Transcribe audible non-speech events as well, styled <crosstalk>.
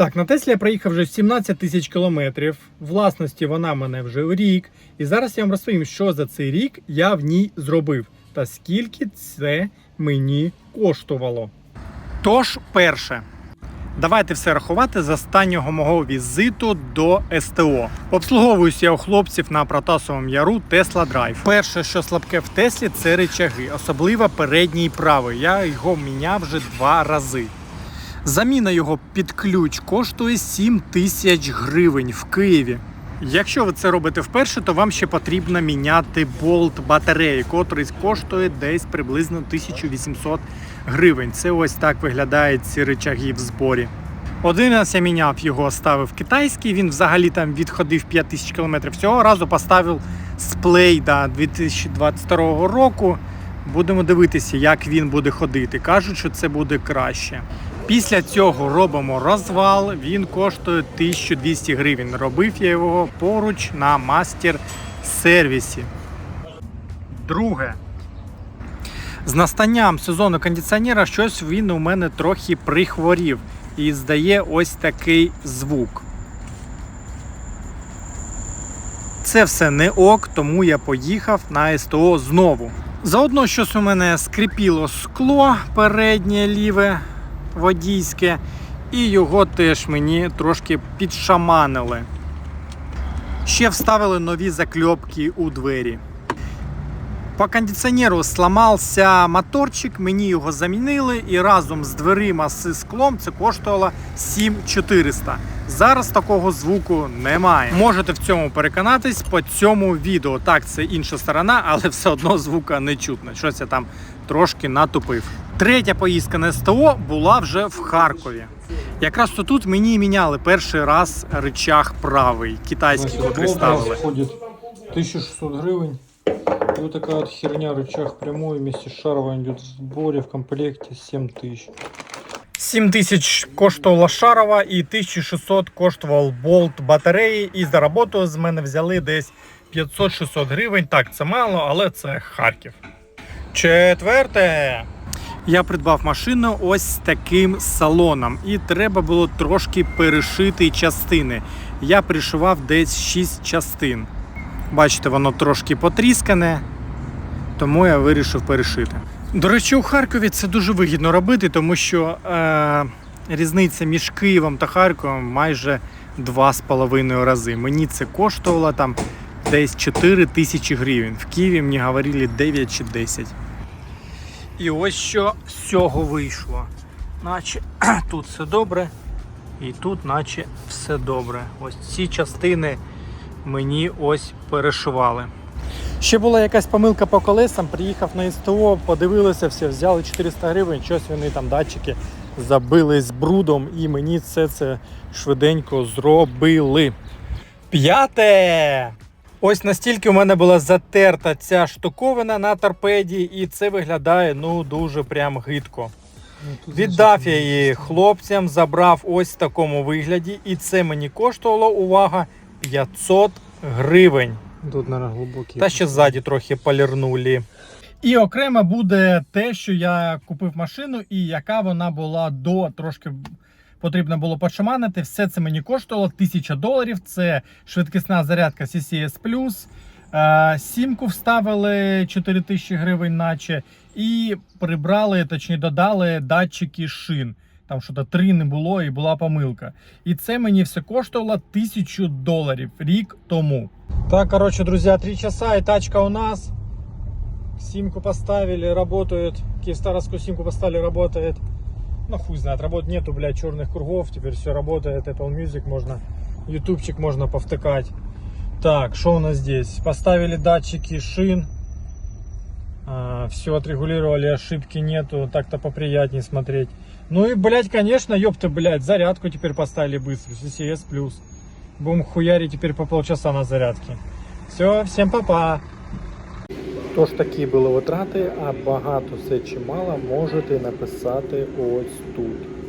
Так, на Теслі я проїхав вже 17 тисяч кілометрів. Власності вона мене вже рік. І зараз я вам розповім, що за цей рік я в ній зробив та скільки це мені коштувало. Тож, перше. Давайте все рахувати з останнього мого візиту до СТО. Обслуговуюся я у хлопців на Протасовому яру Tesla Drive. Перше, що слабке в Теслі, це речаги, особливо передній правий. Я його міняв вже два рази. Заміна його під ключ коштує 7 тисяч гривень в Києві. Якщо ви це робите вперше, то вам ще потрібно міняти болт батареї, котрий коштує десь приблизно 1800 гривень. Це ось так виглядають ці речаги в зборі. Один раз я міняв його, ставив китайський, він взагалі там відходив 5000 км. Цього разу поставив з Плейда 2022 року. Будемо дивитися, як він буде ходити. Кажуть, що це буде краще. Після цього робимо розвал. Він коштує 1200 гривень. Робив я його поруч на мастер-сервісі. Друге. З настанням сезону кондиціонера щось він у мене трохи прихворів і здає ось такий звук. Це все не ок, тому я поїхав на СТО знову. Заодно щось у мене скрипіло скло переднє ліве водійське, і його теж мені трошки підшаманили. Ще вставили нові закльопки у двері. По кондиціонеру сламався моторчик, мені його замінили і разом з дверима з склом це коштувало 7400. Зараз такого звуку немає. Можете в цьому переконатись по цьому відео. Так, це інша сторона, але все одно звука не чутно. Щось я там трошки натупив. Третя поїздка на СТО була вже в Харкові. Якраз то тут мені міняли перший раз рычаг правий, китайський, котрий ставили. Ходит 1600 гривен. И вот такая вот херня, рычаг прямой вместе с шаровой идет в сборе в комплекте 7000. 7 тисяч коштувала шарова і 1600 коштував болт батареї. І за роботу з мене взяли десь 500-600 гривень. Так, це мало, але це Харків. Четверте. Я придбав машину ось з таким салоном, і треба було трошки перешити частини. Я пришивав десь 6 частин. Бачите, воно трошки потріскане, тому я вирішив перешити. До речі, у Харкові це дуже вигідно робити, тому що е, різниця між Києвом та Харковом майже 2,5 рази. Мені це коштувало там десь 4 тисячі гривень. В Києві мені говорили 9 чи 10. І ось що з цього вийшло. Наче <clears throat> тут все добре, і тут, наче все добре. Ось ці частини мені ось перешивали. Ще була якась помилка по колесам, приїхав на СТО, подивилися все, взяли 400 гривень, щось вони там датчики забили з брудом, і мені це, це швиденько зробили. П'яте! Ось настільки у мене була затерта ця штуковина на торпеді, і це виглядає ну дуже прям гидко. Ну, Віддав я її хлопцям, забрав ось в такому вигляді, і це мені коштувало увага 500 гривень. Тут, наверное, глубокий. Та ще ззаді трохи полірнулі. І окремо буде те, що я купив машину, і яка вона була до трошки. Потрібно було почаманити. Все це мені коштувало 1000 доларів. Це швидкісна зарядка CCS+. Е, Сімку вставили 4000 гривень, наче, і прибрали, точніше додали датчики шин. Там що то три не було і була помилка. І це мені все коштувало 1000 доларів рік тому. Так, короче, друзья, три часа и тачка у нас. Симку поставили, работает. Киевстаровскую симку поставили, работает. Ну, хуй знает, работ нету, блядь, черных кругов. Теперь все работает. Apple Music можно, ютубчик можно повтыкать. Так, что у нас здесь? Поставили датчики шин. все отрегулировали, ошибки нету. Так-то поприятнее смотреть. Ну и, блядь, конечно, ёпта, блядь, зарядку теперь поставили быстро. CCS+. Будем хуярить теперь по полчаса на зарядке. Все, всем па-па. Тож такі були витрати, а багато це чи мало можете написати ось тут.